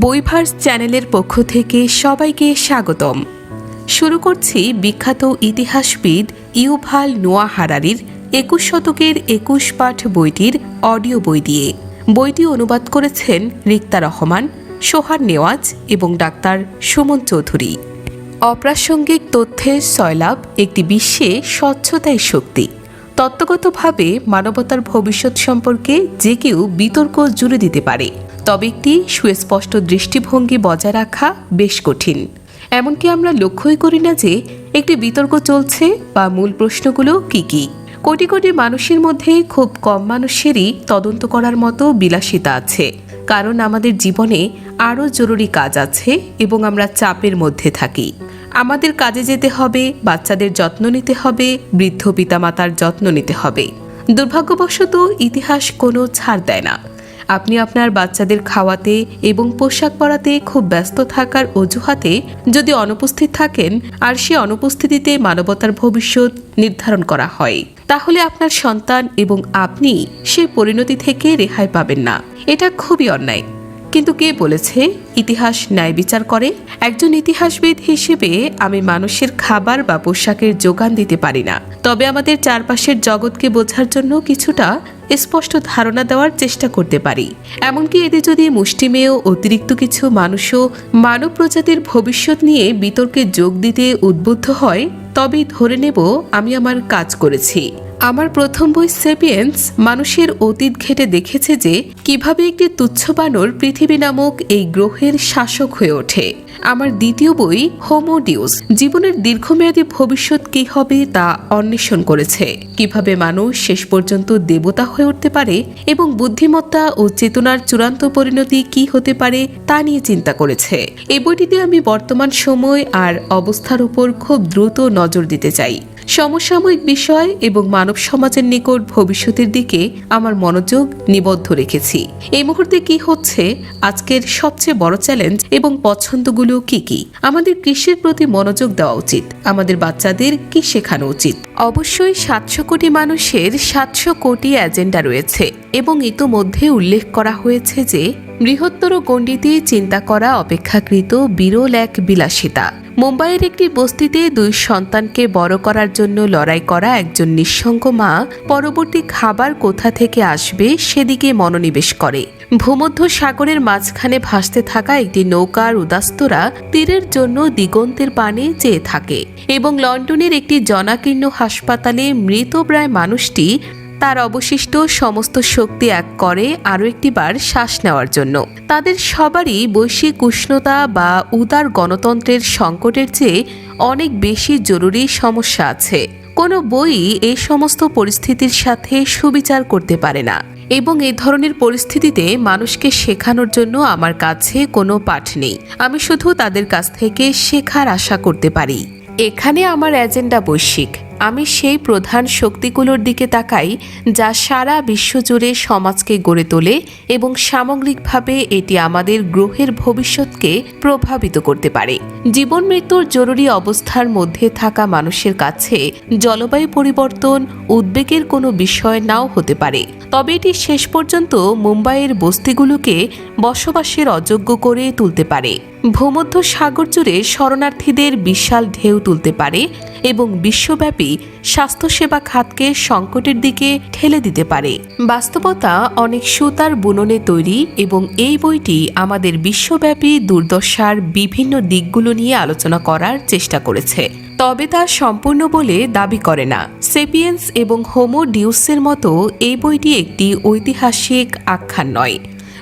বইভার্স চ্যানেলের পক্ষ থেকে সবাইকে স্বাগতম। শুরু করছি বিখ্যাত ইতিহাসবিদ ইউভাল নোয়া হারারির একুশ শতকের একুশ পাঠ বইটির অডিও বই দিয়ে। বইটি অনুবাদ করেছেন রিক্তা রহমান সোহার নেওয়াজ এবং ডাক্তার সুমন চৌধুরী। অপ্রাসঙ্গিক তথ্যের সয়লাভ একটি বিশ্বে স্বচ্ছতাই শক্তি। তত্ত্বগতভাবে মানবতার ভবিষ্যৎ সম্পর্কে যে কেউ বিতর্ক জুড়ে দিতে পারে। তবে একটি সুস্পষ্ট দৃষ্টিভঙ্গি বজায় রাখা বেশ কঠিন। এমনকি আমরা লক্ষ্যই করি না যে একটি বিতর্ক চলছে বা মূল প্রশ্নগুলো কি কি। কোটি কোটি মানুষের মধ্যে খুব কম মানুষেরই তদন্ত করার মতো বিলাসিতা আছে। কারণ আমাদের জীবনে আরও জরুরি কাজ আছে এবং আমরা চাপের মধ্যে থাকি। আমাদের কাজে যেতে হবে, বাচ্চাদের যত্ন নিতে হবে, বৃদ্ধ পিতামাতার যত্ন নিতে হবে। দুর্ভাগ্যবশত ইতিহাস কোনো ছাড় দেয় না। আপনি আপনার বাচ্চাদের খাওয়াতে এবং পোশাক পরাতে খুব ব্যস্ত থাকার অজুহাতে যদি অনুপস্থিত থাকেন, আর সে অনুপস্থিতিতে মানবতার ভবিষ্যৎ নির্ধারণ করা হয়, তাহলে আপনার সন্তান এবং আপনি সে পরিণতি থেকে রেহাই পাবেন না। এটা খুবই অন্যায়। কিন্তু কে বলেছে ইতিহাস ন্যায় বিচার করে? একজন ইতিহাসবিদ হিসেবে আমি মানুষের খাবার বা পোশাকের যোগান দিতে পারি না। তবে আমাদের চারপাশের জগৎকে বোঝার জন্য কিছুটা স্পষ্ট ধারণা দেওয়ার চেষ্টা করতে পারি। এমনকি এতে যদি মুষ্টিমেয় অতিরিক্ত কিছু মানুষও মানব প্রজাতির ভবিষ্যৎ নিয়ে বিতর্কে যোগ দিতে উদ্বুদ্ধ হয়, তবেই ধরে নেব আমি আমার কাজ করেছি। আমার প্রথম বই সেপিয়েন্স মানুষের অতীত ঘেটে দেখেছে যে কীভাবে একটি তুচ্ছ বানর পৃথিবী নামক এই গ্রহের শাসক হয়ে ওঠে। আমার দ্বিতীয় বই হোমোডিউস জীবনের দীর্ঘমেয়াদী ভবিষ্যৎ কি হবে তা অন্বেষণ করেছে। কীভাবে মানুষ শেষ পর্যন্ত দেবতা হয়ে উঠতে পারে এবং বুদ্ধিমত্তা ও চেতনার চূড়ান্ত পরিণতি কি হতে পারে তা নিয়ে চিন্তা করেছে। এই বইটিতে আমি বর্তমান সময় আর অবস্থার উপর খুব দ্রুত নজর দিতে চাই। সমসাময়িক বিষয় এবং মানব সমাজের নিকট ভবিষ্যতের দিকে আমার মনোযোগ নিবদ্ধ রেখেছি। এই মুহূর্তে কি হচ্ছে? আজকের সবচেয়ে বড় চ্যালেঞ্জ এবং পছন্দগুলো কি কি? আমাদের কৃষির প্রতি মনোযোগ দেওয়া উচিত। আমাদের বাচ্চাদের কি শেখানো উচিত? অবশ্যই সাতশো কোটি মানুষের সাতশো কোটি এজেন্ডা রয়েছে এবং ইতোমধ্যে উল্লেখ করা হয়েছে যে বৃহত্তর গণ্ডিতে চিন্তা করা অপেক্ষাকৃত বিরল এক বিলাসিতা। মুম্বাইয়ের একটি বস্তিতে দুই সন্তানকে বড় করার জন্য লড়াই করা একজন নিঃসঙ্গ মা পরবর্তী খাবার কোথা থেকে আসবে সেদিকে মনোনিবেশ করে। ভূমধ্য সাগরের মাঝখানে ভাসতে থাকা একটি নৌকার উদাস্তরা তীরের জন্য দিগন্তের পানে চেয়ে থাকে এবং লন্ডনের একটি জনাকীর্ণ হাসপাতালে মৃতপ্রায় মানুষটি তার অবশিষ্ট সমস্ত শক্তি এক করে আরও একটিবার শ্বাস নেওয়ার জন্য। তাদের সবারই বৈশ্বিক উষ্ণতা বা উদার গণতন্ত্রের সংকটের চেয়ে অনেক বেশি জরুরি সমস্যা আছে। কোনো বই এই সমস্ত পরিস্থিতির সাথে সুবিচার করতে পারে না এবং এই ধরনের পরিস্থিতিতে মানুষকে শেখানোর জন্য আমার কাছে কোনো পাঠ নেই। আমি শুধু তাদের কাছ থেকে শেখার আশা করতে পারি। এখানে আমার এজেন্ডা বৈশ্বিক। আমি সেই প্রধান শক্তিগুলোর দিকে তাকাই, যা সারা বিশ্বজুড়ে সমাজকে গড়ে তোলে এবং সামগ্রিকভাবে এটি আমাদের গ্রহের ভবিষ্যৎকে প্রভাবিত করতে পারে। জীবন মৃত্যুর জরুরি অবস্থার মধ্যে থাকা মানুষের কাছে জলবায়ু পরিবর্তন, উদ্বেগের কোনো বিষয় নাও হতে পারে। তবে এটি শেষ পর্যন্ত মুম্বাইয়ের বস্তিগুলোকে বসবাসের অযোগ্য করে তুলতে পারে। ভূমধ্য সাগর জুড়ে শরণার্থীদের বিশাল ঢেউ তুলতে পারে এবং বিশ্বব্যাপী স্বাস্থ্যসেবা খাতকে সংকটের দিকে ঠেলে দিতে পারে। বাস্তবতা অনেক সুতার বুননে তৈরি এবং এই বইটি আমাদের বিশ্বব্যাপী দুর্দশার বিভিন্ন দিকগুলো নিয়ে আলোচনা করার চেষ্টা করেছে। তবে তা সম্পূর্ণ বলে দাবি করে না। সেপিয়েন্স এবং হোমো ডিউসের মতো এই বইটি একটি ঐতিহাসিক আখ্যান নয়,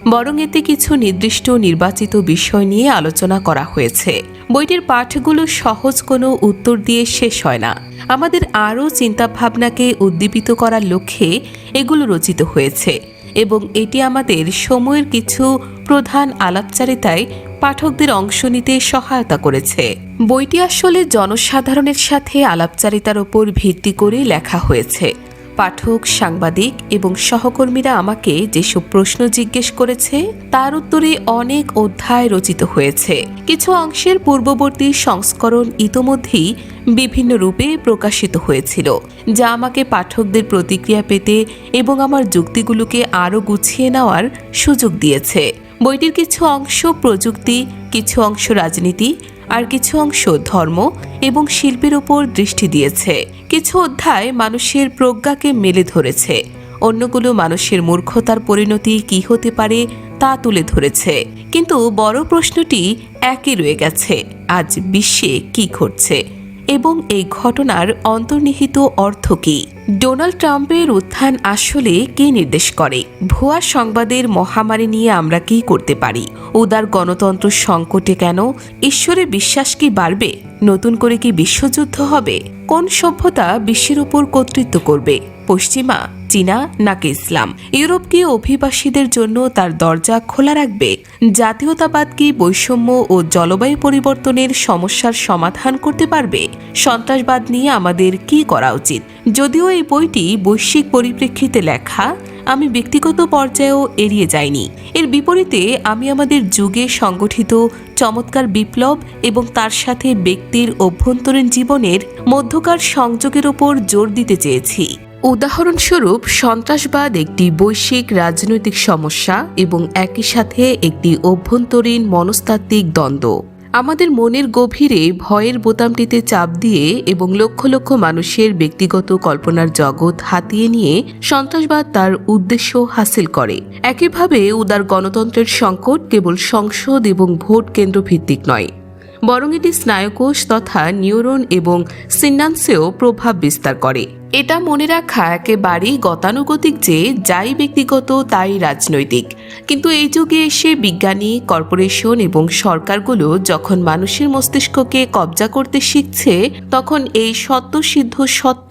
বরং এতে কিছু নির্দিষ্ট নির্বাচিত বিষয় নিয়ে আলোচনা করা হয়েছে। বইটির পাঠগুলো সহজ কোনো উত্তর দিয়ে শেষ হয় না। আমাদের আরও চিন্তাভাবনাকে উদ্দীপিত করার লক্ষ্যে এগুলো রচিত হয়েছে এবং এটি আমাদের সময়ের কিছু প্রধান আলাপচারিতায় পাঠকদের অংশ নিতে সহায়তা করেছে। বইটি আসলে জনসাধারণের সাথে আলাপচারিতার ওপর ভিত্তি করে লেখা হয়েছে। পাঠক, সাংবাদিক এবং সহকর্মীরা আমাকে যেসব প্রশ্ন জিজ্ঞেস করেছে, তার উত্তরে অনেক অধ্যায় রচিত হয়েছে। কিছু অংশের পূর্ববর্তী সংস্করণ ইতোমধ্যেই বিভিন্ন রূপে প্রকাশিত হয়েছিল, যা আমাকে পাঠকদের প্রতিক্রিয়া পেতে এবং আমার যুক্তিগুলোকে আরও গুছিয়ে নেওয়ার সুযোগ দিয়েছে। বইটির কিছু অংশ প্রযুক্তি, কিছু অংশ রাজনীতি আর কিছু অংশ ধর্ম এবং শিল্পের উপর দৃষ্টি দিয়েছে। কিছু অধ্যায় মানুষের প্রজ্ঞাকে মেলে ধরেছে। অন্যগুলো মানুষের মূর্খতার পরিণতি কি হতে পারে তা তুলে ধরেছে। কিন্তু বড় প্রশ্নটি একই রয়ে গেছে, আজ বিশ্বে কি ঘটছে? এবং এই ঘটনার অন্তর্নিহিত অর্থ কী? ডোনাল্ড ট্রাম্পের উত্থান আসলে কে নির্দেশ করে? ভুয়া সংবাদের মহামারী নিয়ে আমরা কি করতে পারি? উদার গণতন্ত্র সংকটে কেন? ঈশ্বরে বিশ্বাস কি বাড়বে? নতুন করে কি বিশ্বযুদ্ধ হবে? কোন সভ্যতা বিশ্বের উপর কর্তৃত্ব করবে? পশ্চিমা চীনা নাকি ইসলাম? ইউরোপ কি অভিবাসীদের জন্য তার দরজা খোলা রাখবে? জাতীয়তাবাদ কি বৈষম্য ও জলবায়ু পরিবর্তনের সমস্যার সমাধান করতে পারবে? সন্ত্রাসবাদ নিয়ে আমাদের কি করা উচিত? যদিও এই বইটি বৈশ্বিক পরিপ্রেক্ষিতে লেখা, আমি ব্যক্তিগত পর্যায়েও এড়িয়ে যাইনি। এর বিপরীতে, আমি আমাদের যুগে সংগঠিত চমৎকার বিপ্লব এবং তার সাথে ব্যক্তির অভ্যন্তরীণ জীবনের মধ্যকার সংযোগের ওপর জোর দিতে চেয়েছি। উদাহরণস্বরূপ, সন্ত্রাসবাদ একটি বৈশ্বিক রাজনৈতিক সমস্যা এবং একই সাথে একটি অভ্যন্তরীণ মনস্তাত্ত্বিক দ্বন্দ্ব। আমাদের মনের গভীরে ভয়ের বোতামটিতে চাপ দিয়ে এবং লক্ষ লক্ষ মানুষের ব্যক্তিগত কল্পনার জগৎ হাতিয়ে নিয়ে সন্ত্রাসবাদ তার উদ্দেশ্য হাসিল করে। একইভাবে উদার গণতন্ত্রের সংকট কেবল সংসদ এবং ভোট কেন্দ্র ভিত্তিক নয়, বরং এটি স্নায়ুকোষ তথা নিউরন এবং সিন্নান্সেও প্রভাব বিস্তার করে। এটা মনে রাখা একেবারেই গতানুগতিক যে যাই ব্যক্তিগত, তাই রাজনৈতিক। কিন্তু এই যুগে এসে বিজ্ঞানী, কর্পোরেশন এবং সরকারগুলো যখন মানুষের মস্তিষ্ককে কবজা করতে শিখছে, তখন এই সত্যসিদ্ধ সত্য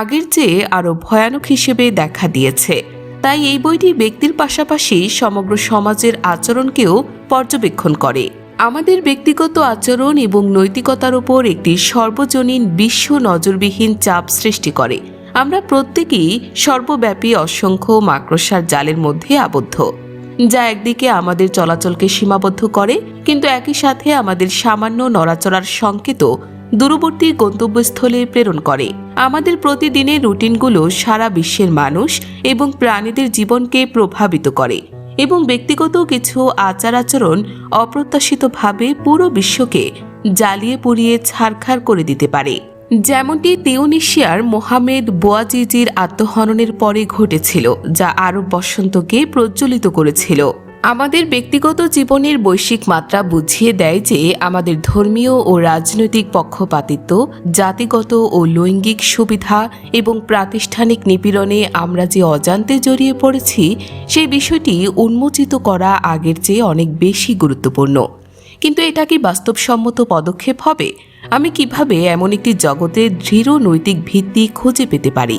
আগের চেয়ে আরও ভয়ানক হিসেবে দেখা দিয়েছে। তাই এই বইটি ব্যক্তির পাশাপাশি সমগ্র সমাজের আচরণকেও পর্যবেক্ষণ করে। আমাদের ব্যক্তিগত আচরণ এবং নৈতিকতার উপর একটি সর্বজনীন বিশ্ব নজরবিহীন চাপ সৃষ্টি করে। আমরা প্রত্যেকেই সর্বব্যাপী অসংখ্য মাকড়সার জালের মধ্যে আবদ্ধ, যা একদিকে আমাদের চলাচলকে সীমাবদ্ধ করে, কিন্তু একই সাথে আমাদের সামান্য নড়াচড়ার সংকেত দূরবর্তী গন্তব্যস্থলে প্রেরণ করে। আমাদের প্রতিদিনের রুটিনগুলো সারা বিশ্বের মানুষ এবং প্রাণীদের জীবনকে প্রভাবিত করে। এবং ব্যক্তিগত কিছু আচার আচরণ অপ্রত্যাশিতভাবে পুরো বিশ্বকে জ্বালিয়ে পুড়িয়ে ছারখার করে দিতে পারে। যেমনটি তিউনিশিয়ার মোহামেদ বোয়াজিজির আত্মহননের পরে ঘটেছিল, যা আরব বসন্তকে প্রজ্বলিত করেছিল। আমাদের ব্যক্তিগত জীবনের বৈশ্বিক মাত্রা বুঝিয়ে দেয় যে আমাদের ধর্মীয় ও রাজনৈতিক পক্ষপাতিত্ব, জাতিগত ও লৈঙ্গিক সুবিধা এবং প্রাতিষ্ঠানিক নিপীড়নে আমরা যে অজান্তে জড়িয়ে পড়েছি, সেই বিষয়টি উন্মোচিত করা আগের চেয়ে অনেক বেশি গুরুত্বপূর্ণ। কিন্তু এটা কি বাস্তবসম্মত পদক্ষেপ হবে? আমি কীভাবে এমন একটি জগতের দৃঢ় নৈতিক ভিত্তি খুঁজে পেতে পারি,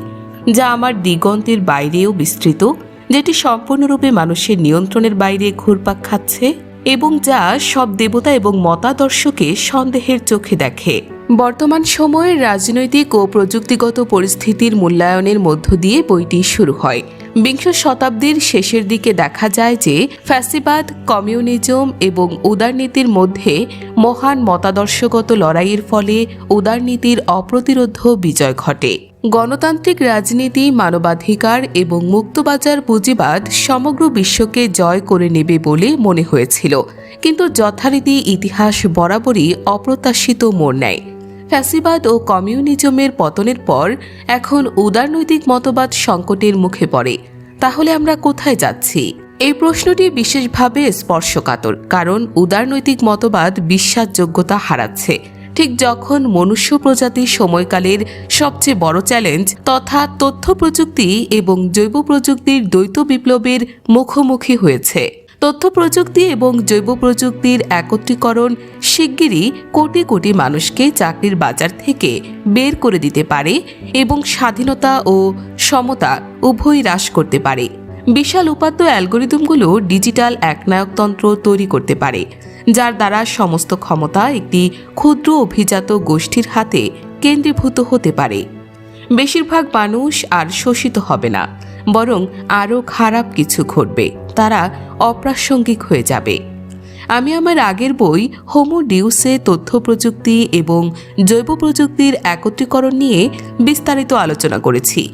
যা আমার দিগন্তের বাইরেও বিস্তৃত? যেটি সম্পূর্ণরূপে মানুষের নিয়ন্ত্রণের বাইরে ঘুরপাক খাচ্ছে এবং যা সব দেবতা এবং মতাদর্শকে সন্দেহের চোখে দেখে। বর্তমান সময়ের রাজনৈতিক ও প্রযুক্তিগত পরিস্থিতির মূল্যায়নের মধ্য দিয়ে বইটি শুরু হয়। বিংশ শতাব্দীর শেষের দিকে দেখা যায় যে ফ্যাসিবাদ, কমিউনিজম এবং উদারনীতির মধ্যে মহান মতাদর্শগত লড়াইয়ের ফলে উদারনীতির অপ্রতিরোধ বিজয় ঘটে। গণতান্ত্রিক রাজনীতি, মানবাধিকার এবং মুক্তবাজার পুঁজিবাদ সমগ্র বিশ্বকে জয় করে নেবে বলে মনে হয়েছিল। কিন্তু যথারীতি ইতিহাস বরাবরই অপ্রত্যাশিত মোড় নেয়। ফ্যাসিবাদ ও কমিউনিজমের পতনের পর এখন উদারনৈতিক মতবাদ সংকটের মুখে পড়ে। তাহলে আমরা কোথায় যাচ্ছি? এই প্রশ্নটি বিশেষভাবে স্পর্শকাতর, কারণ উদারনৈতিক মতবাদ বিশ্বাসযোগ্যতা হারাচ্ছে। ঠিক যখন মনুষ্য প্রজাতির সময়কালের সবচেয়ে বড় চ্যালেঞ্জ তথা তথ্য প্রযুক্তি এবং জৈব প্রযুক্তির দ্বৈত বিপ্লবের মুখোমুখি হয়েছে। তথ্য প্রযুক্তি এবং জৈব প্রযুক্তির একত্রীকরণ শিগগিরই কোটি কোটি মানুষকে চাকরির বাজার থেকে বের করে দিতে পারে এবং স্বাধীনতা ও সমতা উভয় হ্রাস করতে পারে। বিশাল উপাত্ত অ্যালগোরিদমগুলো ডিজিটাল একনায়কতন্ত্র তৈরি করতে পারে। যার দ্বারা সমস্ত ক্ষমতা একটি ক্ষুদ্র অভিজাত গোষ্ঠীর হাতে কেন্দ্রীভূত হতে পারে। বেশিরভাগ মানুষ আর শোষিত হবে না, বরং আরও খারাপ কিছু ঘটবে। তারা অপ্রাসঙ্গিক হয়ে যাবে। আমি আমার আগের বই হোমো ডিউসে তথ্য প্রযুক্তি এবং জৈব প্রযুক্তির একত্রীকরণ নিয়ে বিস্তারিত আলোচনা করেছি।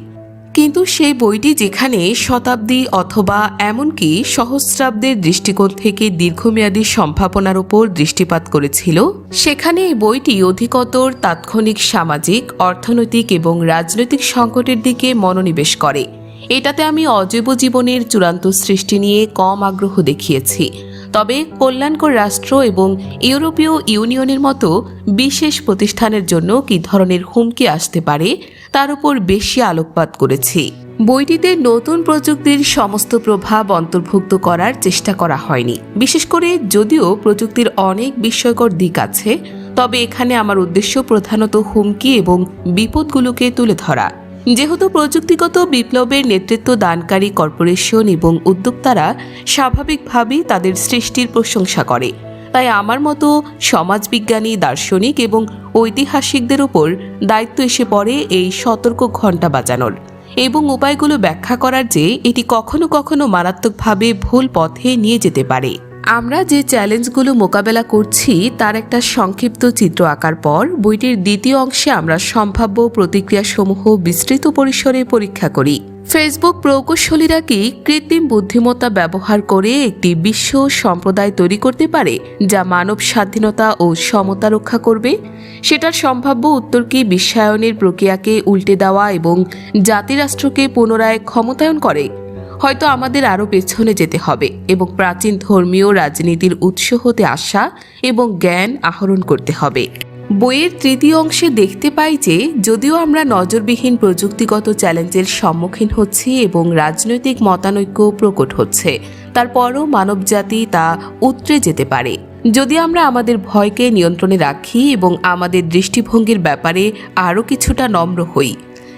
কিন্তু সেই বইটি যেখানে শতাব্দী অথবা এমনকি সহস্রাব্দের দৃষ্টিকোণ থেকে দীর্ঘমেয়াদী সম্ভাবনার উপর দৃষ্টিপাত করেছিল, সেখানে এই বইটি অধিকতর তাৎক্ষণিক সামাজিক, অর্থনৈতিক এবং রাজনৈতিক সংকটের দিকে মনোনিবেশ করে। এটাতে আমি অজৈব জীবনের চূড়ান্ত সৃষ্টি নিয়ে কম আগ্রহ দেখিয়েছি। তবে কল্যাণকর রাষ্ট্র এবং ইউরোপীয় ইউনিয়নের মতো বিশেষ প্রতিষ্ঠানের জন্য কী ধরনের হুমকি আসতে পারে তার উপর বেশি আলোকপাত করেছি। বইটিতে নতুন প্রযুক্তির সমস্ত প্রভাব অন্তর্ভুক্ত করার চেষ্টা করা হয়নি। বিশেষ করে যদিও প্রযুক্তির অনেক বিস্ময়কর দিক আছে, তবে এখানে আমার উদ্দেশ্য প্রধানত হুমকি এবং বিপদগুলোকে তুলে ধরা। যেহেতু প্রযুক্তিগত বিপ্লবের নেতৃত্ব দানকারী কর্পোরেশন এবং উদ্যোক্তারা স্বাভাবিকভাবেই তাদের সৃষ্টির প্রশংসা করে। তাই আমার মতো সমাজবিজ্ঞানী, দার্শনিক এবং ঐতিহাসিকদের উপর দায়িত্ব এসে পড়ে এই সতর্ক ঘণ্টা বাজানোর এবং উপায়গুলো ব্যাখ্যা করার যে এটি কখনো কখনো মারাত্মকভাবে ভুল পথে নিয়ে যেতে পারে। আমরা যে চ্যালেঞ্জগুলো মোকাবেলা করছি, তার একটা সংক্ষিপ্ত চিত্র আঁকার পর বইটির দ্বিতীয় অংশে আমরা সম্ভাব্য প্রতিক্রিয়াসমূহ বিস্তৃত পরিসরে পরীক্ষা করি। ফেসবুক প্রকৌশলীরা কি কৃত্রিম বুদ্ধিমত্তা ব্যবহার করে একটি বিশ্ব সম্প্রদায় তৈরি করতে পারে, যা মানব স্বাধীনতা ও সমতা রক্ষা করবে? সেটার সম্ভাব্য উত্তর কি বিশ্বায়নের প্রক্রিয়াকে উল্টে দেওয়া এবং জাতিরাষ্ট্রকে পুনরায় ক্ষমতায়ন করে? হয়তো আমাদের আরও পেছনে যেতে হবে এবং প্রাচীন ধর্মীয় রাজনীতির উৎস হতে আসা এবং জ্ঞান আহরণ করতে হবে। বইয়ের তৃতীয় অংশে দেখতে পাই যে, যদিও আমরা নজরবিহীন প্রযুক্তিগত চ্যালেঞ্জের সম্মুখীন হচ্ছি এবং রাজনৈতিক মতানৈক্য প্রকট হচ্ছে তারপরও মানবজাতি তা উতরে যেতে পারে। যদি আমরা আমাদের ভয়কে নিয়ন্ত্রণে রাখি এবং আমাদের দৃষ্টিভঙ্গির ব্যাপারে আরও কিছুটা নম্র হই,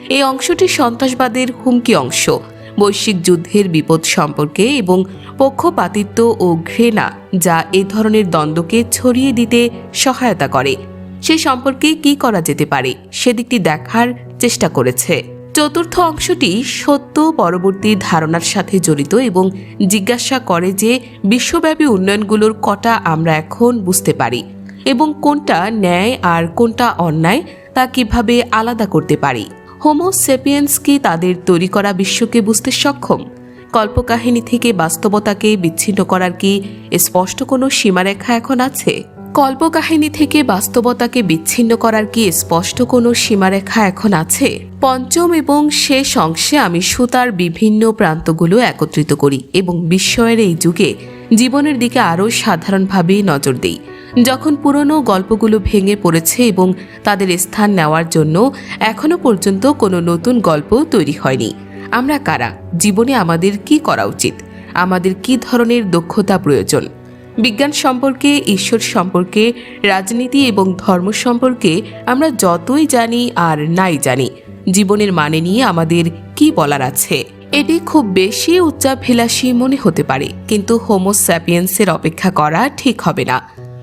এই অংশটি সন্ত্রাসবাদের হুমকি অংশ। বৈশ্বিক যুদ্ধের বিপদ সম্পর্কে এবং পক্ষপাতিত্ব ও ঘৃণা যা এ ধরনের দ্বন্দ্বকে ছড়িয়ে দিতে সহায়তা করে। সে সম্পর্কে কি করা যেতে পারে সেদিকটি দেখার চেষ্টা করেছে। চতুর্থ অংশটি সত্য পরবর্তী ধারণার সাথে জড়িত এবং জিজ্ঞাসা করে যে বিশ্বব্যাপী উন্নয়নগুলোর কটা আমরা এখন বুঝতে পারি এবং কোনটা ন্যায় আর কোনটা অন্যায় তা কীভাবে আলাদা করতে পারি। হোমো সেপিয়েন্স কি তাদের তৈরি করা বিশ্বকে বুঝতে সক্ষম? কল্পকাহিনী থেকে বাস্তবতাকে বিচ্ছিন্ন করার কি স্পষ্ট কোনো সীমারেখা এখন আছে? কল্পকাহিনী থেকে বাস্তবতাকে বিচ্ছিন্ন করার কি স্পষ্ট কোনো সীমারেখা এখন আছে? পঞ্চম এবং শেষ অংশে আমি সুতার বিভিন্ন প্রান্তগুলো একত্রিত করি এবং বিস্ময়ের এই যুগে জীবনের দিকে আরও সাধারণভাবে নজর দিই। যখন পুরনো গল্পগুলো ভেঙে পড়েছে এবং তাদের স্থান নেওয়ার জন্য এখনও পর্যন্ত কোনো নতুন গল্প তৈরি হয়নি। আমরা কারা? জীবনে আমাদের কি করা উচিত? আমাদের কি ধরনের দক্ষতা প্রয়োজন? বিজ্ঞান সম্পর্কে, ঈশ্বর সম্পর্কে, রাজনীতি এবং ধর্ম সম্পর্কে আমরা যতই জানি আর নাই জানি, জীবনের মানে নিয়ে আমাদের কি বলার আছে? এটি খুব বেশি উচ্চাভিলাষী মনে হতে পারে, কিন্তু হোমো স্যাপিয়েন্সের অপেক্ষা করা ঠিক হবে না।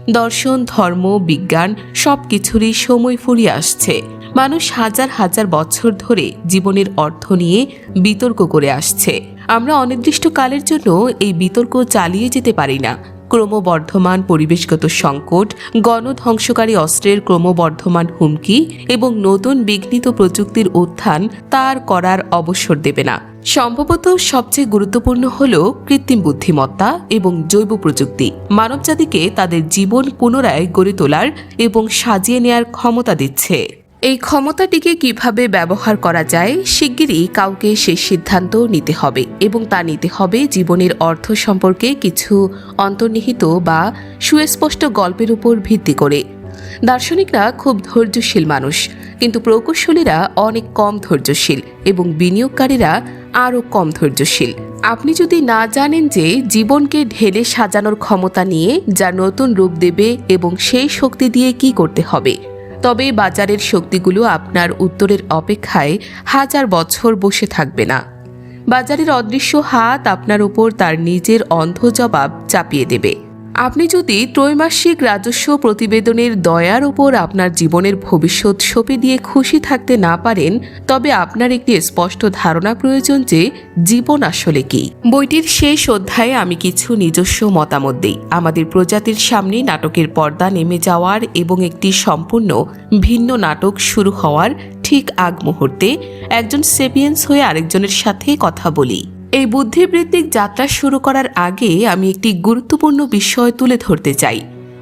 দর্শন, ধর্ম, বিজ্ঞান সব কিছুরই সময় ফুরিয়ে আসছে। মানুষ হাজার হাজার বছর ধরে জীবনের অর্থ নিয়ে বিতর্ক করে আসছে। আমরা অনির্দিষ্টকালের জন্য এই বিতর্ক চালিয়ে যেতে পারি না। ক্রমবর্ধমান পরিবেশগত সংকট, গণধ্বংসকারী অস্ত্রের ক্রমবর্ধমান হুমকি এবং নতুন বিঘ্নিত প্রযুক্তির উত্থান তার করার অবসর দেবে না। সম্ভবত সবচেয়ে গুরুত্বপূর্ণ হল কৃত্রিম বুদ্ধিমত্তা এবং জৈব প্রযুক্তি। মানবজাতিকে তাদের জীবন পুনরায় গড়ে তোলার এবং সাজিয়ে নেয়ার ক্ষমতা দিচ্ছে। এই ক্ষমতাটিকে কীভাবে ব্যবহার করা যায়, শিগগিরই কাউকে সে সিদ্ধান্ত নিতে হবে এবং তা নিতে হবে জীবনের অর্থ সম্পর্কে কিছু অন্তর্নিহিত বা সুস্পষ্ট গল্পের উপর ভিত্তি করে। দার্শনিকরা খুব ধৈর্যশীল মানুষ, কিন্তু প্রকৌশলীরা অনেক কম ধৈর্যশীল এবং বিনিয়োগকারীরা আরও কম ধৈর্যশীল। আপনি যদি না জানেন যে জীবনকে ঢেলে সাজানোর ক্ষমতা নিয়ে যা নতুন রূপ দেবে এবং সেই শক্তি দিয়ে কি করতে হবে তবে বাজারের শক্তিগুলো আপনার উত্তরের অপেক্ষায় হাজার বছর বসে থাকবে না। বাজারের অদৃশ্য হাত আপনার উপর তার নিজের অন্ধ জবাব চাপিয়ে দেবে। আপনি যদি ত্রৈমাসিক রাজস্ব প্রতিবেদনের দয়ার উপর আপনার জীবনের ভবিষ্যৎ সঁপে দিয়ে খুশি থাকতে না পারেন, তবে আপনার একটি স্পষ্ট ধারণা প্রয়োজন যে জীবন আসলে কি। বইটির শেষ অধ্যায়ে আমি কিছু নিজস্ব মতামত দিই। আমাদের প্রজাতির সামনে নাটকের পর্দা নেমে যাওয়ার এবং একটি সম্পূর্ণ ভিন্ন নাটক শুরু হওয়ার ঠিক আগ মুহূর্তে একজন সেপিয়েন্স হয়ে আরেকজনের সাথে কথা বলি। এই বুদ্ধিবৃত্তিক যাত্রা শুরু করার আগে আমি একটি গুরুত্বপূর্ণ বিষয় তুলে ধরতে চাই।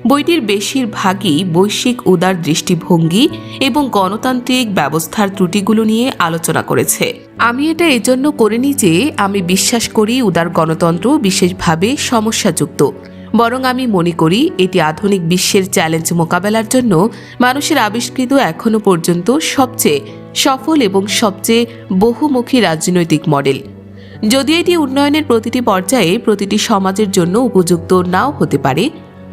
বইটির বেশিরভাগই বৈশ্বিক উদার দৃষ্টিভঙ্গি এবং গণতান্ত্রিক ব্যবস্থার ত্রুটিগুলো নিয়ে আলোচনা করেছে। আমি এটা এজন্য করিনি যে আমি বিশ্বাস করি উদার গণতন্ত্র বিশেষভাবে সমস্যাযুক্ত। বরং আমি মনে করি এটি আধুনিক বিশ্বের চ্যালেঞ্জ মোকাবেলার জন্য মানুষের আবিষ্কৃত এখনও পর্যন্ত সবচেয়ে সফল এবং সবচেয়ে বহুমুখী রাজনৈতিক মডেল। যদিও এটি উন্নয়নের প্রতিটি পর্যায়ে প্রতিটি সমাজের জন্য উপযুক্ত নাও হতে পারে,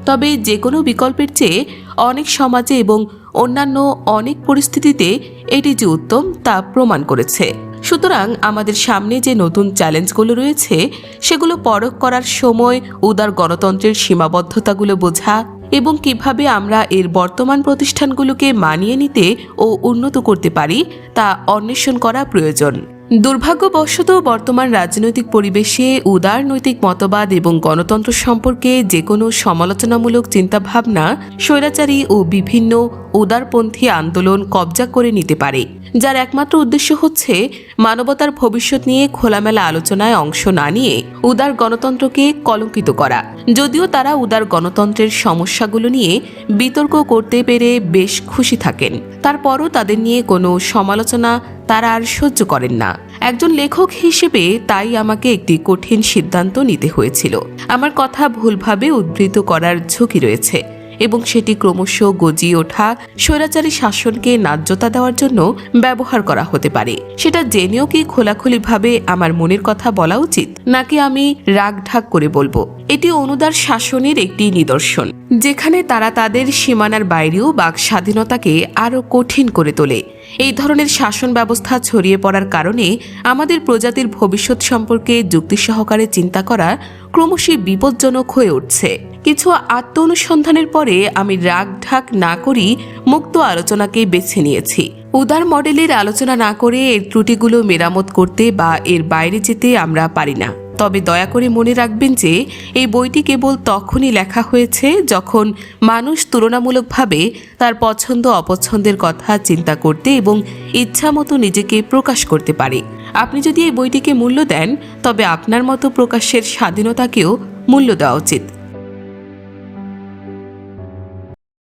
তবে যে কোনো বিকল্পের চেয়ে অনেক সমাজে এবং অন্যান্য অনেক পরিস্থিতিতে এটি যে উত্তম তা প্রমাণ করেছে। সুতরাং আমাদের সামনে যে নতুন চ্যালেঞ্জগুলো রয়েছে, সেগুলো পরখ করার সময় উদার গণতন্ত্রের সীমাবদ্ধতাগুলো বোঝা এবং কীভাবে আমরা এর বর্তমান প্রতিষ্ঠানগুলোকে মানিয়ে নিতে ও উন্নত করতে পারি তা অন্বেষণ করা প্রয়োজন। দুর্ভাগ্যবশত বর্তমান রাজনৈতিক পরিবেশে উদার নৈতিক মতবাদ এবং গণতন্ত্র সম্পর্কে যে কোনো সমালোচনামূলক চিন্তাভাবনা, স্বৈরাচারী ও বিভিন্ন উদারপন্থী আন্দোলন কবজা করে নিতে পারে। যার একমাত্র উদ্দেশ্য হচ্ছে মানবতার ভবিষ্যৎ নিয়ে খোলামেলা আলোচনায় অংশ না নিয়ে উদার গণতন্ত্রকে কলঙ্কিত করা। যদিও তারা উদার গণতন্ত্রের সমস্যাগুলো নিয়ে বিতর্ক করতে পেরে বেশ খুশি থাকেন। তারপরও তাদের নিয়ে কোনো সমালোচনা তারা আর সহ্য করেন না। একজন লেখক হিসেবে তাই আমাকে একটি কঠিন সিদ্ধান্ত নিতে হয়েছিল। আমার কথা ভুলভাবে উদ্ধৃত করার ঝুঁকি রয়েছে। এবং সেটি ক্রমশ গজিয়ে ওঠা স্বৈরাচারী শাসনকে ন্যায্যতা দেওয়ার জন্য ব্যবহার করা হতে পারে। সেটা জেনেও কি খোলাখুলিভাবে আমার মনের কথা বলা উচিত? নাকি আমি রাগ ঢাক করে বলব? এটি অনুদার শাসনের একটি নিদর্শন, যেখানে তারা তাদের সীমানার বাইরেও বাক স্বাধীনতাকে আরও কঠিন করে তোলে। এই ধরনের শাসন ব্যবস্থা ছড়িয়ে পড়ার কারণে আমাদের প্রজাতির ভবিষ্যৎ সম্পর্কে যুক্তি সহকারে চিন্তা করা ক্রমশই বিপজ্জনক হয়ে উঠছে। কিছু আত্ম অনুসন্ধানের পরে আমি রাগ ঢাক না করি মুক্ত আলোচনাকে বেছে নিয়েছি। উদার মডেলের আলোচনা না করে এর ত্রুটিগুলো মেরামত করতে বা এর বাইরে যেতে আমরা পারি না। তবে দয়া করে মনে রাখবেন যে, এই বইটি কেবল তখনই লেখা হয়েছে যখন মানুষ তুলনামূলকভাবে তার পছন্দ অপছন্দের কথা চিন্তা করতে এবং ইচ্ছামতো নিজেকে প্রকাশ করতে পারে। আপনি যদি এই বইটিকে মূল্য দেন, তবে আপনার মতো প্রকাশের স্বাধীনতাকেও মূল্য দেওয়া উচিত।